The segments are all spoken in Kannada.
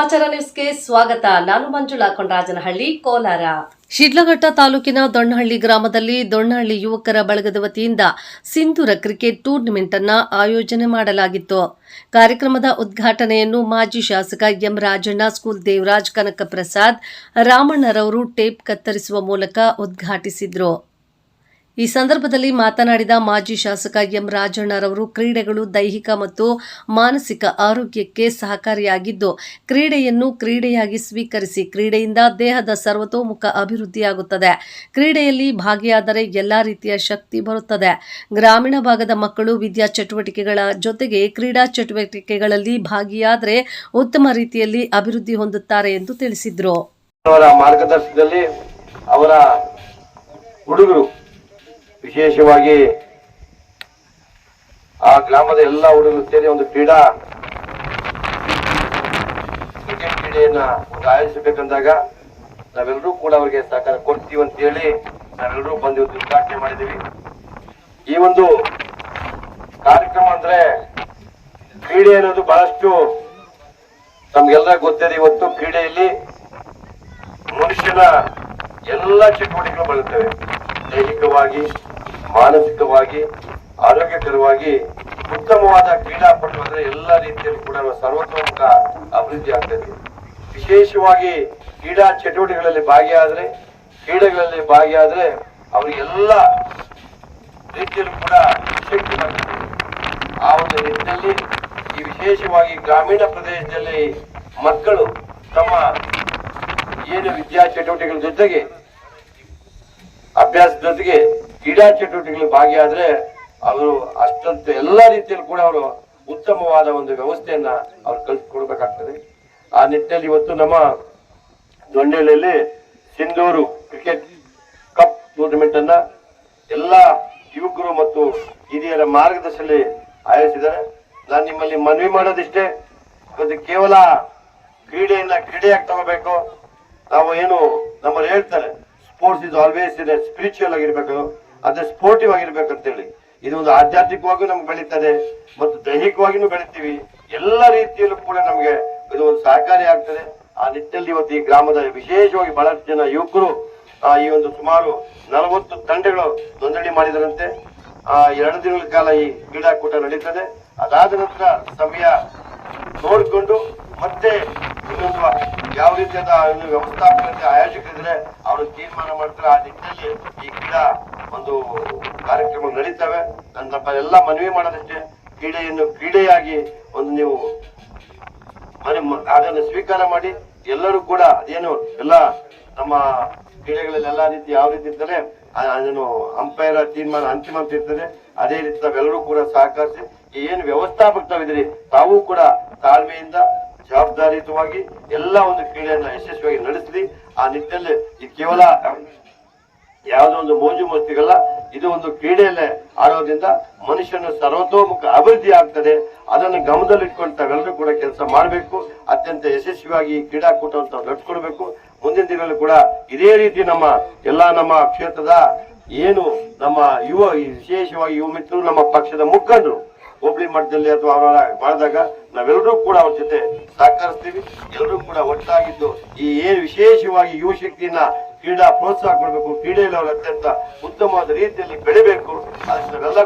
ಸಮಾಚಾರ ನ್ಯೂಸ್ಗೆ ಸ್ವಾಗತ. ನಾನು ಮಂಜುಳಾ ಕೊಂಡರಾಜನಹಳ್ಳಿ ಕೋಲಾರ. ಶಿಡ್ಲಘಟ್ಟ ತಾಲೂಕಿನ ದೊಣ್ಣಹಳ್ಳಿ ಗ್ರಾಮದಲ್ಲಿ ದೊಣ್ಣಹಳ್ಳಿ ಯುವಕರ ಬಳಗದ ವತಿಯಿಂದ ಸಿಂಧೂರ ಕ್ರಿಕೆಟ್ ಟೂರ್ನಮೆಂಟ್ ಅನ್ನು ಆಯೋಜನೆ ಮಾಡಲಾಗಿತ್ತು. ಕಾರ್ಯಕ್ರಮದ ಉದ್ಘಾಟನೆಯನ್ನು ಮಾಜಿ ಶಾಸಕ ಎಂ ರಾಜಣ್ಣ, ಸ್ಕೂಲ್ ದೇವರಾಜ್ ಕನಕ ಪ್ರಸಾದ್ ರಾಮಣ್ಣರವರು ಟೇಪ್ ಕತ್ತರಿಸುವ ಮೂಲಕ ಉದ್ಘಾಟಿಸಿದ್ರು. ಈ ಸಂದರ್ಭದಲ್ಲಿ ಮಾತನಾಡಿದ ಮಾಜಿ ಶಾಸಕ ಎಂ ರಾಜಣ್ಣರವರು ಕ್ರೀಡೆಗಳು ದೈಹಿಕ ಮತ್ತು ಮಾನಸಿಕ ಆರೋಗ್ಯಕ್ಕೆ ಸಹಕಾರಿಯಾಗಿದ್ದು, ಕ್ರೀಡೆಯನ್ನು ಕ್ರೀಡೆಯಾಗಿ ಸ್ವೀಕರಿಸಿ ಕ್ರೀಡೆಯಿಂದ ದೇಹದ ಸರ್ವತೋಮುಖ ಅಭಿವೃದ್ಧಿಯಾಗುತ್ತದೆ. ಕ್ರೀಡೆಯಲ್ಲಿ ಭಾಗಿಯಾದರೆ ಎಲ್ಲ ರೀತಿಯ ಶಕ್ತಿ ಬರುತ್ತದೆ. ಗ್ರಾಮೀಣ ಭಾಗದ ಮಕ್ಕಳು ವಿದ್ಯಾ ಚಟುವಟಿಕೆಗಳ ಜೊತೆಗೆ ಕ್ರೀಡಾ ಚಟುವಟಿಕೆಗಳಲ್ಲಿ ಭಾಗಿಯಾದರೆ ಉತ್ತಮ ರೀತಿಯಲ್ಲಿ ಅಭಿವೃದ್ಧಿ ಹೊಂದುತ್ತಾರೆ ಎಂದು ತಿಳಿಸಿದರು. ಅವರ ಮಾರ್ಗದರ್ಶನದಲ್ಲಿ ಅವರ ಹುಡುಗರು ವಿಶೇಷವಾಗಿ ಆ ಗ್ರಾಮದ ಎಲ್ಲ ಹುಡುಗರು ಸೇರಿ ಒಂದು ಕ್ರೀಡಾ ಕ್ರಿಕೆಟ್ ಕ್ರೀಡೆಯನ್ನ ಒಂದು ಆಯೋಜಿಸಬೇಕಂದಾಗ ನಾವೆಲ್ಲರೂ ಕೂಡ ಅವರಿಗೆ ಸಹಕಾರ ಕೊಡ್ತೀವಿ ಅಂತ ಹೇಳಿ ನಾವೆಲ್ಲರೂ ಬಂದು ಉದ್ಘಾಟನೆ ಮಾಡಿದ್ದೀವಿ. ಈ ಒಂದು ಕಾರ್ಯಕ್ರಮ ಅಂದ್ರೆ ಕ್ರೀಡೆ ಅನ್ನೋದು ಬಹಳಷ್ಟು ನಮ್ಗೆಲ್ಲ ಗೊತ್ತಿದೆ. ಇವತ್ತು ಕ್ರೀಡೆಯಲ್ಲಿ ಮನುಷ್ಯನ ಎಲ್ಲ ಚಟುವಟಿಕೆಗಳು ಬರುತ್ತವೆ. ದೈಹಿಕವಾಗಿ ಮಾನಸಿಕವಾಗಿ, ಆರೋಗ್ಯಕರವಾಗಿ ಉತ್ತಮವಾದ ಕ್ರೀಡಾಪಟು ಅಂದ್ರೆ ಎಲ್ಲ ರೀತಿಯಲ್ಲಿ ಕೂಡ ಸರ್ವತೋಮುಖ ಅಭಿವೃದ್ಧಿ ಆಗ್ತದೆ. ವಿಶೇಷವಾಗಿ ಕ್ರೀಡಾ ಚಟುವಟಿಕೆಗಳಲ್ಲಿ ಭಾಗಿಯಾದ್ರೆ, ಕ್ರೀಡೆಗಳಲ್ಲಿ ಭಾಗಿಯಾದ್ರೆ ಅವರಿಗೆಲ್ಲ ರೀತಿಯಲ್ಲೂ ಕೂಡ ಶಕ್ತಿ ಬರ್ತದೆ. ಆ ಒಂದು ನಿಟ್ಟಿನಲ್ಲಿ ಈ ವಿಶೇಷವಾಗಿ ಗ್ರಾಮೀಣ ಪ್ರದೇಶದಲ್ಲಿ ಮಕ್ಕಳು ತಮ್ಮ ಏನು ವಿದ್ಯಾ ಚಟುವಟಿಕೆಗಳ ಜೊತೆಗೆ, ಅಭ್ಯಾಸದ ಜೊತೆಗೆ ಕ್ರೀಡಾ ಚಟುವಟಿಕೆಗಳು ಭಾಗಿಯಾದ್ರೆ ಅವರು ಅಷ್ಟಂತ ಎಲ್ಲಾ ರೀತಿಯಲ್ಲಿ ಕೂಡ ಅವರು ಉತ್ತಮವಾದ ಒಂದು ವ್ಯವಸ್ಥೆಯನ್ನ ಅವ್ರು ಕಲ್ಸಿಕೊಡ್ಬೇಕಾಗ್ತದೆ. ಆ ನಿಟ್ಟಿನಲ್ಲಿ ಇವತ್ತು ನಮ್ಮ ದೊಣ್ಣೆಯಲ್ಲಿ ಸಿಂಧೂರು ಕ್ರಿಕೆಟ್ ಕಪ್ ಟೂರ್ನಮೆಂಟ್ ಅನ್ನ ಎಲ್ಲ ಯುವಕರು ಮತ್ತು ಹಿರಿಯರ ಮಾರ್ಗದರ್ಶನದಲ್ಲಿ ಆಯೋಜಿಸಿದ್ದಾರೆ. ನಾನು ನಿಮ್ಮಲ್ಲಿ ಮನವಿ ಮಾಡೋದಿಷ್ಟೇ, ಇವತ್ತು ಕೇವಲ ಕ್ರೀಡೆಯನ್ನ ಕ್ರೀಡೆಯಾಗಿ ತಗೋಬೇಕು. ನಾವು ಏನು ನಮ್ಮಲ್ಲಿ ಹೇಳ್ತಾರೆ ಸ್ಪೋರ್ಟ್ಸ್ ಇಸ್ ಆಲ್ವೇಸ್ ಇದೆ ಸ್ಪಿರಿಚುವಲ್ ಆಗಿರ್ಬೇಕು. ಅದೇ ಅಂತೇಳಿ ಇದು ಒಂದು ಆಧ್ಯಾತ್ಮಿಕವಾಗಿ ನಮ್ಗೆ ಬೆಳೀತದೆ ಮತ್ತು ದೈಹಿಕವಾಗಿನೂ ಬೆಳಿತೀವಿ. ಎಲ್ಲ ರೀತಿಯಲ್ಲೂ ಕೂಡ ನಮಗೆ ಇದು ಒಂದು ಸಹಕಾರಿ ಆಗ್ತದೆ. ಆ ನಿಟ್ಟಿನಲ್ಲಿ ಇವತ್ತು ಈ ಗ್ರಾಮದ ವಿಶೇಷವಾಗಿ ಬಹಳಷ್ಟು ಜನ ಯುವಕರು ಈ ಒಂದು ಸುಮಾರು ನಲವತ್ತು ತಂಡಗಳು ನೋಂದಣಿ ಮಾಡಿದರಂತೆ. ಆ, ಎರಡು ದಿನಗಳ ಕಾಲ ಈ ಕ್ರೀಡಾಕೂಟ ನಡೀತದೆ. ಅದಾದ ನಂತರ ಸಮಯ ನೋಡಿಕೊಂಡು ಮತ್ತೆ ಇನ್ನೊಂದು ಯಾವ ರೀತಿಯಾದ ಒಂದು ವ್ಯವಸ್ಥಾಪಕತೆ ಆಯೋಜಕರಿದ್ರೆ ಅವರು ತೀರ್ಮಾನ ಮಾಡ್ತಾರೆ. ಆ ನಿಟ್ಟಿನಲ್ಲಿ ಈ ಕ್ರೀಡಾ ಒಂದು ಕಾರ್ಯಕ್ರಮಗಳು ನಡೀತವೆ. ನನ್ನ ಎಲ್ಲ ಮನವಿ ಮಾಡೋದಕ್ಕೆ ಕ್ರೀಡೆಯನ್ನು ಕ್ರೀಡೆಯಾಗಿ ಒಂದು ನೀವು ಅದನ್ನು ಸ್ವೀಕಾರ ಮಾಡಿ ಎಲ್ಲರೂ ಕೂಡ ಅದೇನು ಎಲ್ಲ ನಮ್ಮ ಕ್ರೀಡೆಗಳಲ್ಲಿ ಎಲ್ಲಾ ರೀತಿ ಯಾವ ರೀತಿ ಇರ್ತಾರೆ ಅದನ್ನು ಅಂಪೈರ್ ತೀರ್ಮಾನ ಅಂತಿಮ ಅಂತ ಇರ್ತದೆ. ಅದೇ ರೀತಿ ತಾವೆಲ್ಲರೂ ಕೂಡ ಸಹಕರಿಸಿ ಏನು ವ್ಯವಸ್ಥಾಪಕ ತಾವಿದ್ರಿ ತಾವು ಕೂಡ ತಾಳ್ಮೆಯಿಂದ, ಜವಾಬ್ದಾರಿಯುತವಾಗಿ ಎಲ್ಲ ಒಂದು ಕ್ರೀಡೆಯನ್ನ ಯಶಸ್ವಿಯಾಗಿ ನಡೆಸಲಿ ಆ ನಿಟ್ಟಿನಲ್ಲಿ ಇದು ಕೇವಲ ಯಾವುದೋ ಒಂದು ಮೋಜು ಮಸ್ತಿಗಲ್ಲ ಇದು ಒಂದು ಕ್ರೀಡೆಯಲ್ಲೇ ಆಡೋದ್ರಿಂದ ಮನುಷ್ಯನ ಸರ್ವತೋಮುಖ ಅಭಿವೃದ್ಧಿ ಆಗ್ತದೆ. ಅದನ್ನು ಗಮನದಲ್ಲಿಟ್ಕೊಂಡು ತಾವೆಲ್ಲರೂ ಕೂಡ ಕೆಲಸ ಮಾಡಬೇಕು. ಅತ್ಯಂತ ಯಶಸ್ವಿಯಾಗಿ ಈ ಕ್ರೀಡಾಕೂಟವನ್ನು ನಡ್ಸ್ಕೊಡ್ಬೇಕು ಮುಂದಿನ ದಿನಗಳಲ್ಲಿ ಕೂಡ ಇದೇ ರೀತಿ ನಮ್ಮ ಎಲ್ಲಾ ನಮ್ಮ ಕ್ಷೇತ್ರದ ಏನು ನಮ್ಮ ಯುವ, ವಿಶೇಷವಾಗಿ ಯುವ ಮಿತ್ರರು, ನಮ್ಮ ಪಕ್ಷದ ಮುಖಂಡರು ಹೋಬಳಿ ಮಟ್ಟದಲ್ಲಿ ಅಥವಾ ಅವರ ಮಾಡಿದಾಗ ನಾವೆಲ್ಲರೂ ಕೂಡ ಅವ್ರ ಜೊತೆ ಸಹಕರಿಸ್ತೀವಿ. ಎಲ್ಲರೂ ಕೂಡ ಒಟ್ಟಾಗಿದ್ದು ಈ ಏನು ವಿಶೇಷವಾಗಿ ಯುವ ಶಕ್ತಿಯನ್ನ ಕ್ರೀಡಾ ಪ್ರೋತ್ಸಾಹ ಕೊಡಬೇಕು ಕ್ರೀಡೆಯಲ್ಲಿ ಅವರು ಅತ್ಯಂತ ಉತ್ತಮವಾದ ರೀತಿಯಲ್ಲಿ ಬೆಳಿಬೇಕು.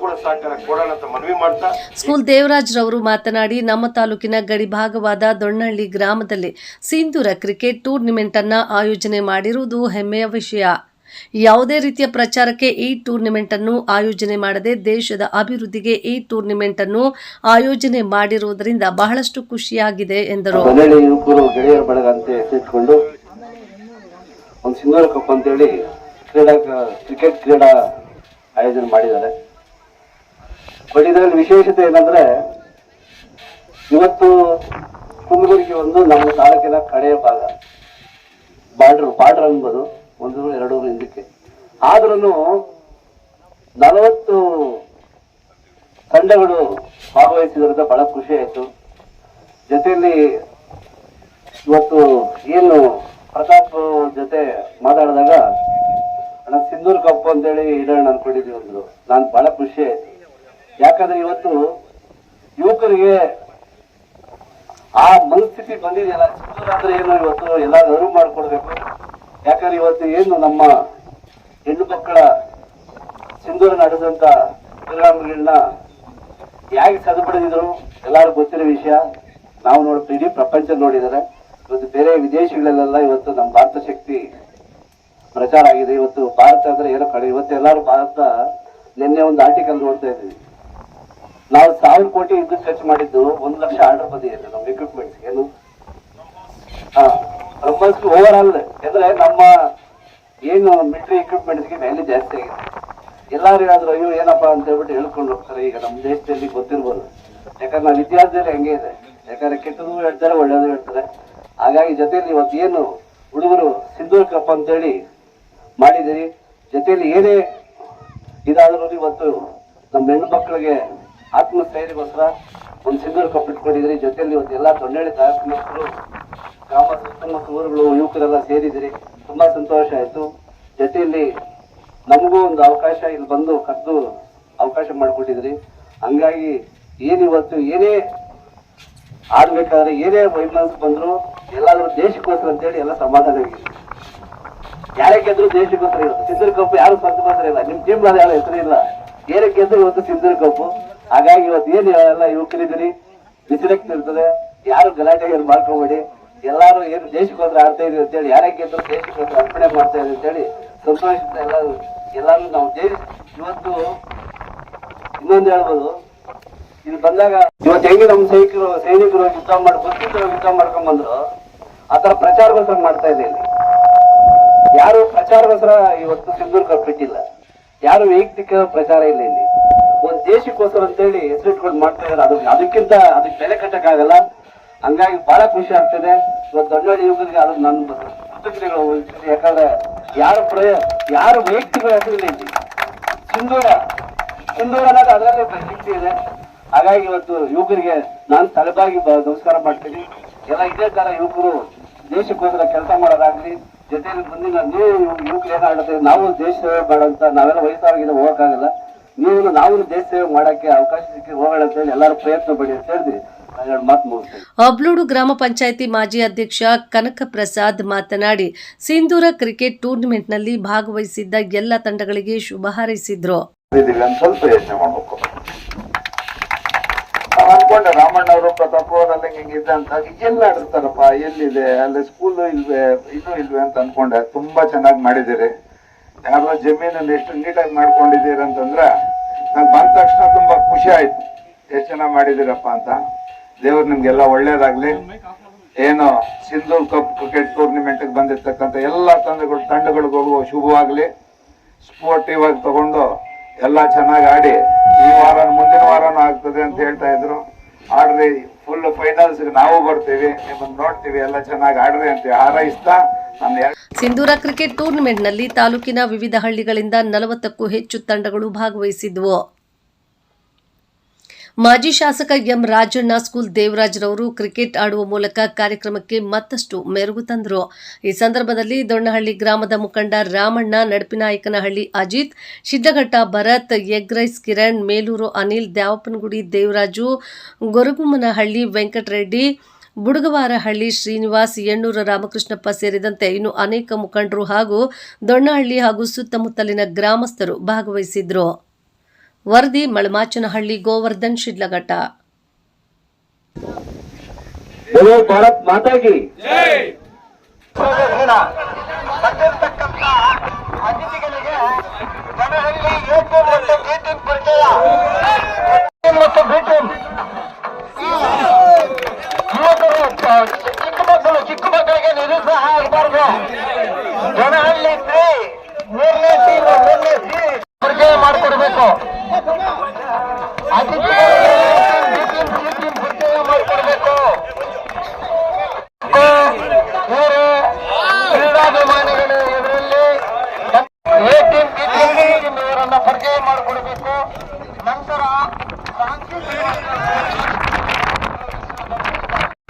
ಕೂಡ ಸಹಕಾರ ಕೊಡೋಣ ಅಂತ ಮನವಿ ಮಾಡ್ತಾ ಸ್ಕೂಲ್ ದೇವರಾಜ್ ರವರು ಮಾತನಾಡಿ ನಮ್ಮ ತಾಲೂಕಿನ ಗಡಿ ಭಾಗವಾದ ದೊಣ್ಣಹಳ್ಳಿ ಗ್ರಾಮದಲ್ಲಿ ಸಿಂಧೂರ ಕ್ರಿಕೆಟ್ ಟೂರ್ನಿಮೆಂಟ್ ಅನ್ನ ಆಯೋಜನೆ ಮಾಡಿರುವುದು ಹೆಮ್ಮೆಯ ವಿಷಯ. ಯಾವುದೇ ರೀತಿಯ ಪ್ರಚಾರಕ್ಕೆ ಈ ಟೂರ್ನಿಮೆಂಟ್ ಅನ್ನು ಆಯೋಜನೆ ಮಾಡದೆ ದೇಶದ ಅಭಿವೃದ್ಧಿಗೆ ಈ ಟೂರ್ನಿಮೆಂಟ್ ಅನ್ನು ಆಯೋಜನೆ ಮಾಡಿರುವುದರಿಂದ ಬಹಳಷ್ಟು ಖುಷಿಯಾಗಿದೆ ಎಂದರು ಮನೆಯಲ್ಲಿ ಯುವಕರು ಗೆಳೆಯರ ಬಳಗ ಅಂತ ಹೆಸರಿಟ್ಕೊಂಡು ಒಂದು ಸಿಂಗಲ್ ಕಪ್ ಅಂತೇಳಿ ಕ್ರೀಡಾ, ಕ್ರಿಕೆಟ್ ಕ್ರೀಡಾ ಆಯೋಜನೆ ಮಾಡಿದ್ದಾರೆ. ಬಟ್ ಇದರಲ್ಲಿ ವಿಶೇಷತೆ ಏನಂದ್ರೆ, ಇವತ್ತು ಕುಂಬಳೂರಿಗೆ ಒಂದು ನಮ್ಮ ತಾಲೂಕಿನ ಕಡೆಯ ಭಾಗ. ಬಾರ್ಡರ್ ಬಾರ್ಡರ್ ಅನ್ಬೋದು ಒಂದು ಎರಡು ಹಿಂದಕ್ಕೆ. ಆದ್ರೂ ನಲವತ್ತು ತಂಡಗಳು ಭಾಗವಹಿಸಿದ್ರಿಂದ ಬಹಳ ಖುಷಿ ಆಯಿತು. ಜೊತೆಯಲ್ಲಿ ಇವತ್ತು ಏನು ಪ್ರತಾಪ್ ಜೊತೆ ಮಾತಾಡಿದಾಗ, ಅಣ್ಣ, ಸಿಂಧೂರ್ ಕಪ್ ಅಂತೇಳಿ ಇಡೋಣ ಅನ್ಕೊಂಡಿದ್ವಿ ಒಂದು ನಾನು ಬಹಳ ಖುಷಿ ಆಯ್ತು. ಯಾಕಂದ್ರೆ ಇವತ್ತು ಯುವಕರಿಗೆ ಆ ಮನಸ್ಥಿತಿ ಬಂದಿದೆಯಲ್ಲ ಸಿಂಧೂರ್ ಅಂದ್ರೆ ಏನು ಇವತ್ತು ಎಲ್ಲಾದರೂ ಅರಿವು ಮಾಡ್ಕೊಡ್ಬೇಕು. ಯಾಕಂದ್ರೆ ಇವತ್ತು ಏನು ನಮ್ಮ ಹೆಣ್ಣು ಮಕ್ಕಳ ಸಿಂಧೂರ ನಡೆದಂತ ಪರಿಣಾಮಗಳನ್ನ ಹೇಗೆ ಸದುಪಡೆದಿದ್ರು ಎಲ್ಲರೂ ಗೊತ್ತಿರೋ ವಿಷಯ. ನಾವು ನೋಡ್ತೀವಿ ಇಡೀ ಪ್ರಪಂಚ ನೋಡಿದ್ದಾರೆ. ಇವತ್ತು ಬೇರೆ ವಿದೇಶಗಳಲ್ಲೆಲ್ಲ ಇವತ್ತು ನಮ್ಮ ಭಾರತ ಶಕ್ತಿ ಪ್ರಚಾರ ಆಗಿದೆ. ಇವತ್ತು ಭಾರತ ಅಂದ್ರೆ ಏನೋ ಕಡೆ ಇವತ್ತು ಎಲ್ಲರೂ ಭಾರತ ನಿನ್ನೆ ಒಂದು ಆರ್ಟಿಕಲ್ ನೋಡ್ತಾ ಇದ್ದೀವಿ. ನಾವು ಸಾವಿರ ಕೋಟಿ ಇದ್ದು ಖರ್ಚು ಮಾಡಿದ್ದು ಒಂದು ಲಕ್ಷ ಆರ್ಡರ್ ಬಂದಿದೆ ನಮ್ಮ ಎಕ್ವಿಪ್ಮೆಂಟ್ ಏನು? ಹಾ ಓವರ್ ಆಲ್ ಅಂದ್ರೆ ನಮ್ಮ ಏನು ಮಿಲಿಟರಿ ಎಕ್ವಿಪ್ಮೆಂಟ್ಸ್ಗೆ ವ್ಯಾಲ್ಯೂ ಜಾಸ್ತಿ ಆಗಿದೆ. ಎಲ್ಲರೂ ಏನಾದ್ರು ಅಯ್ಯೋ, ಏನಪ್ಪಾ? ಅಂತ ಹೇಳ್ಬಿಟ್ಟು ಹೇಳ್ಕೊಂಡು ಹೋಗ್ತಾರೆ. ಈಗ ನಮ್ಮ ದೇಶದಲ್ಲಿ ಗೊತ್ತಿರ್ಬೋದು. ಯಾಕಂದ್ರೆ ನಾವು ಇತಿಹಾಸದಲ್ಲಿ ಹೆಂಗೆ ಇದೆ. ಯಾಕಂದ್ರೆ ಕೆಟ್ಟದ್ದು ಹೇಳ್ತಾರೆ, ಒಳ್ಳೇದು ಹೇಳ್ತಾರೆ. ಹಾಗಾಗಿ ಜೊತೆಯಲ್ಲಿ ಇವತ್ತು ಏನು ಹುಡುಗರು ಸಿಂಧೂರ್ ಕಪ್ ಅಂತೇಳಿ ಮಾಡಿದಿರಿ ಜೊತೆಯಲ್ಲಿ ಏನೇ ಇದಾದರೂ ಇವತ್ತು ನಮ್ಮ ಹೆಣ್ಣು ಮಕ್ಕಳಿಗೆ ಆತ್ಮಸ್ಥೈರ್ಯಗೋಸ್ಕರ ಒಂದು ಸಿಂಧೂರ್ ಕಪ್ ಇಟ್ಕೊಂಡಿದ್ರಿ ಜೊತೆಯಲ್ಲಿ ಇವತ್ತು ಎಲ್ಲ ದೊಣ್ಣೆಳಿ ಮಕ್ಕಳು ಗ್ರಾಮ ಸುತ್ತಮುತ್ತ ಊರುಗಳು, ಯುವಕರೆಲ್ಲ ಸೇರಿದಿರಿ ತುಂಬಾ ಸಂತೋಷ ಆಯಿತು. ಜೊತೆಯಲ್ಲಿ ನಮಗೂ ಒಂದು ಅವಕಾಶ ಇಲ್ಲಿ ಬಂದು ಕದ್ದು ಅವಕಾಶ ಮಾಡಿಕೊಟ್ಟಿದ್ರಿ ಹಂಗಾಗಿ ಏನಿವತ್ತು ಏನೇ ಆಡ್ಬೇಕಾದ್ರೆ ಏನೇ ವೈಮನಸ್ ಬಂದ್ರು ಎಲ್ಲಾದ್ರೂ ದೇಶಕ್ಕೋಸ್ಕರ ಅಂತೇಳಿ ಎಲ್ಲ ಸಮಾಧಾನ ಯಾರೇ ಗೆದ್ರು ದೇಶಕ್ಕೋಸ್ಕರ ಇರುತ್ತೆ ಸಿಂಧೂರ್ ಕಪ್ಪು ಯಾರು ಸ್ವಂತಕ್ಕೋಸ್ಕರ ಇಲ್ಲ. ನಿಮ್ ಟೀಮ್ ಯಾರು ಹೆಸರು ಇಲ್ಲ. ಏನೇ ಗೆದ್ರು ಇವತ್ತು ಸಿಂಧೂರ್ ಕಪ್ಪು ಹಾಗಾಗಿ ಇವತ್ತು ಏನ್ ಎಲ್ಲ ಯುವಕರಿದ್ದೀರಿ ಬಿಸಿಲಕ್ಕೆ ಇರ್ತದೆ. ಯಾರು ಗಲಾಟೆ ಏನು ಮಾಡ್ಕೋಬೇಡಿ. ಎಲ್ಲಾರು ಏನು ದೇಶಕ್ಕೋಸ್ಕರ ಆಡ್ತಾ ಇದೀವಿ ಅಂತೇಳಿ, ಯಾರೇ ಗೆದ್ರು ದೇಶಕ್ಕೋಸ್ಕರ ಅರ್ಪಣೆ ಮಾಡ್ತಾ ಇದ್ದೀವಿ ಅಂತೇಳಿ ಸಂತೋಷದಿಂದ ಎಲ್ಲರೂ ಎಲ್ಲಾರು ನಾವು ದೇಶ ಇವತ್ತು ಇನ್ನೊಂದು ಹೇಳ್ಬೋದು. ಇಲ್ಲಿ ಬಂದಾಗ ಇವತ್ತು ಹೆಂಗೆ ನಮ್ಮ ಸೈನಿಕರು ಸೈನಿಕರು ಯುದ್ಧ ಮಾಡಿ ಬಂದಿದ್ರು ಯುದ್ಧ ಮಾಡ್ಕೊಂಡ್ ಬಂದ್ರು. ಆತರ ಪ್ರಚಾರಗೋಸ್ಕರ ಮಾಡ್ತಾ ಇದೆ ಇಲ್ಲಿ ಯಾರು ಪ್ರಚಾರಗೋಸ್ಕರ ಇವತ್ತು ಸಿಂಧೂರ್ ಕಪ್ಪಿಟ್ಟಿಲ್ಲ ಯಾರು ವೈಯಕ್ತಿಕ ಪ್ರಚಾರ ಇಲ್ಲ ಇಲ್ಲಿ. ಒಂದ್ ದೇಶಕ್ಕೋಸ್ಕರ ಅಂತೇಳಿ ಹೆಸರಿಟ್ಕೊಂಡು ಮಾಡ್ತಾ ಇದ್ದಾರೆ. ಅದು ಅದಕ್ಕಿಂತ ಅದಕ್ಕೆ ಬೆಲೆ ಕಟ್ಟಕ್ಕಾಗಲ್ಲ ಹಂಗಾಗಿ ಬಹಳ ಖುಷಿ ಆಗ್ತದೆ. ಇವತ್ತು ದೊಡ್ಡ ಯುವಕರಿಗೆ ಅದು ನನ್ನ ಕೃತಜ್ಞತೆಗಳು. ಯಾಕಂದ್ರೆ ಯಾರು ಪ್ರಯ, ಯಾರು ವೈಯಕ್ತಿಕ ಹೆಸರಿಲ್ಲ ಇಲ್ಲಿ ಸಿಂಧೂರ ಸಿಂಧೂರ ಅನ್ನೋದು ಅದರಲ್ಲೇ ಪ್ರಸಿದ್ಧಿ ಇದೆ. ಹಾಗಾಗಿ ಇವತ್ತು ಯುವಕರಿಗೆ ನಾನು ತಲೆಬಾಗಿ ನಮಸ್ಕಾರ ಮಾಡ್ತೀನಿ. ಎಲ್ಲ ಇದೇ ತರ ಯುವಕರು ದೇಶಕ್ಕೋಸ್ಕರ ಕೆಲಸ ಮಾಡೋದಾಗ್ಲಿ ಜೊತೆಯಲ್ಲಿ ಮುಂದಿನ ನೀವು ಯುವಕರು ಏನಾಗುತ್ತೆ ನಾವು ದೇಶ ಸೇವೆ ಮಾಡೋಂತ ನಾವೆಲ್ಲ ವಯಸ್ಸಾಗಿದೆ ಹೋಗಕ್ಕಾಗಲ್ಲ. ನೀವು ನಾವು ದೇಶ ಸೇವೆ ಮಾಡೋಕ್ಕೆ ಅವಕಾಶ ಸಿಕ್ಕಿ ಹೋಗೋಣ ಅಂತ ಹೇಳಿ ಎಲ್ಲರೂ ಪ್ರಯತ್ನ ಪಡಿ ಅಂತ ಹೇಳಿ ನಾನು ಎರಡು ಮಾತು ಮುಗಿಸ್ತೇನೆ. ಅಬ್ಲೂಡು ಗ್ರಾಮ ಪಂಚಾಯಿತಿ ಮಾಜಿ ಅಧ್ಯಕ್ಷ ಕನಕ ಪ್ರಸಾದ್ ಮಾತನಾಡಿ ಸಿಂಧೂರ ಕ್ರಿಕೆಟ್ ಟೂರ್ನಿಮೆಂಟ್ನಲ್ಲಿ ಭಾಗವಹಿಸಿದ್ದ ಎಲ್ಲ ತಂಡಗಳಿಗೆ ಶುಭ ಹಾರೈಸಿದ್ರು. ಸ್ವಲ್ಪ ಯೋಚನೆ ಮಾಡ್ಬೇಕು. ಅನ್ಕೊಂಡೆ ರಾಮಣ್ಣ ಅವರು ಪ್ರತಾಪ್ ಅವರೆಲ್ಲ ಹಿಂಗಿದ್ದ ಅಂತ. ಎಲ್ಲಿ ಆಡಿರ್ತಾರಪ್ಪ ಎಲ್ಲಿದೆ? ಅಲ್ಲಿ ಸ್ಕೂಲ್ ಇಲ್ವೇ ಇದು ಇಲ್ವೇ ಅಂತ ಅನ್ಕೊಂಡೆ. ತುಂಬಾ ಚೆನ್ನಾಗಿ ಮಾಡಿದಿರಿ ಯಾರೋ ಜಮೀನನ್ನ ಎಷ್ಟು ನೀಟಾಗಿ ಮಾಡ್ಕೊಂಡಿದ್ದೀರ ಅಂತಂದ್ರೆ ನಂಗೆ ಬಂದ ತಕ್ಷಣ ತುಂಬಾ ಖುಷಿ ಆಯ್ತು. ಎಷ್ಟು ಚೆನ್ನಾಗಿ ಮಾಡಿದಿರಪ್ಪ ಅಂತ. ದೇವ್ರು ನಿಮ್ಗೆಲ್ಲ ಒಳ್ಳೇದಾಗ್ಲಿ. ಏನು ಸಿಂಧೂರ್ ಕಪ್ ಕ್ರಿಕೆಟ್ ಟೂರ್ನಿಮೆಂಟ್ ಬಂದಿರ್ತಕ್ಕಂಥ ಎಲ್ಲಾ ತಂಡಗಳು, ತಂಡಗಳಿಗೂ ಶುಭವಾಗ್ಲಿ. ಸ್ಪೋರ್ಟಿವ್ ಆಗಿ ತಗೊಂಡು ಎಲ್ಲ ಚೆನ್ನಾಗಿ ಆಡಿ. ಈ ವಾರ ಮುಂದಿನ ವಾರನೂ ಆಗ್ತದೆ ಅಂತ ಹೇಳ್ತಾ ಇದ್ರು. ಆಡ್ರಿ ಫುಲ್ ಫೈನಲ್ಸ್ ನಾವು ಬರ್ತೀವಿ, ನಿಮ್ಮನ್ನು ನೋಡ್ತೀವಿ, ಎಲ್ಲ ಚೆನ್ನಾಗಿ ಆಡ್ರಿ ಅಂತ ಹಾರೈಸ್ತಾ ಸಿಂಧೂರ ಕ್ರಿಕೆಟ್ ಟೂರ್ನಿಮೆಂಟ್ನಲ್ಲಿ ತಾಲೂಕಿನ ವಿವಿಧ ಹಳ್ಳಿಗಳಿಂದ ನಲವತ್ತಕ್ಕೂ ಹೆಚ್ಚು ತಂಡಗಳು ಭಾಗವಹಿಸಿದ್ವು. ಮಾಜಿ ಶಾಸಕ ಎಂ ರಾಜಣ್ಣ, ಸ್ಕೂಲ್ ದೇವರಾಜ್ರವರು ಕ್ರಿಕೆಟ್ ಆಡುವ ಮೂಲಕ ಕಾರ್ಯಕ್ರಮಕ್ಕೆ ಮತ್ತಷ್ಟು ಮೆರುಗು ತಂದರು. ಈ ಸಂದರ್ಭದಲ್ಲಿ ದೊಣ್ಣಹಳ್ಳಿ ಗ್ರಾಮದ ಮುಖಂಡ ರಾಮಣ್ಣ ನಡಪಿನಾಯಕನಹಳ್ಳಿ ಅಜಿತ್ ಶಿದ್ದಘಟ್ಟ ಭರತ್, ಎಗ್ರೈಸ್ ಕಿರಣ್, ಮೇಲೂರು ಅನಿಲ್, ದ್ಯಾವಪ್ಪನಗುಡಿ ದೇವರಾಜು, ಗೊರಗುಮ್ಮನಹಳ್ಳಿ ವೆಂಕಟರೆಡ್ಡಿ, ಬುಡಗವಾರಹಳ್ಳಿ ಶ್ರೀನಿವಾಸ್, ಎಣ್ಣೂರ ರಾಮಕೃಷ್ಣಪ್ಪ ಸೇರಿದಂತೆ ಇನ್ನು ಅನೇಕ ಮುಖಂಡರು ಹಾಗೂ ದೊಣ್ಣಹಳ್ಳಿ ಹಾಗೂ ಸುತ್ತಮುತ್ತಲಿನ ಗ್ರಾಮಸ್ಥರು ಭಾಗವಹಿಸಿದ್ರು. ವರದಿ ಮಳಮಾಚನಹಳ್ಳಿ ಗೋವರ್ಧನ್ ಶಿಡ್ಲಘಟ್ಟ. ಭಾರತ್ ಮಾತಾಗಿ. ಮತ್ತು ಪರಿಚಯ ಮತ್ತು ಚಿಕ್ಕ ಮಕ್ಕಳು ಚಿಕ್ಕ ಮಕ್ಕಳಿಗೆ ನಿರುತ್ಸಾಹ ಆಗಬಾರ್ದು. ಜನ ಮಾಡಿಕೊಡ್ಬೇಕು. ನಂತರ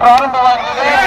ಪ್ರಾರಂಭವಾಗಿದೆ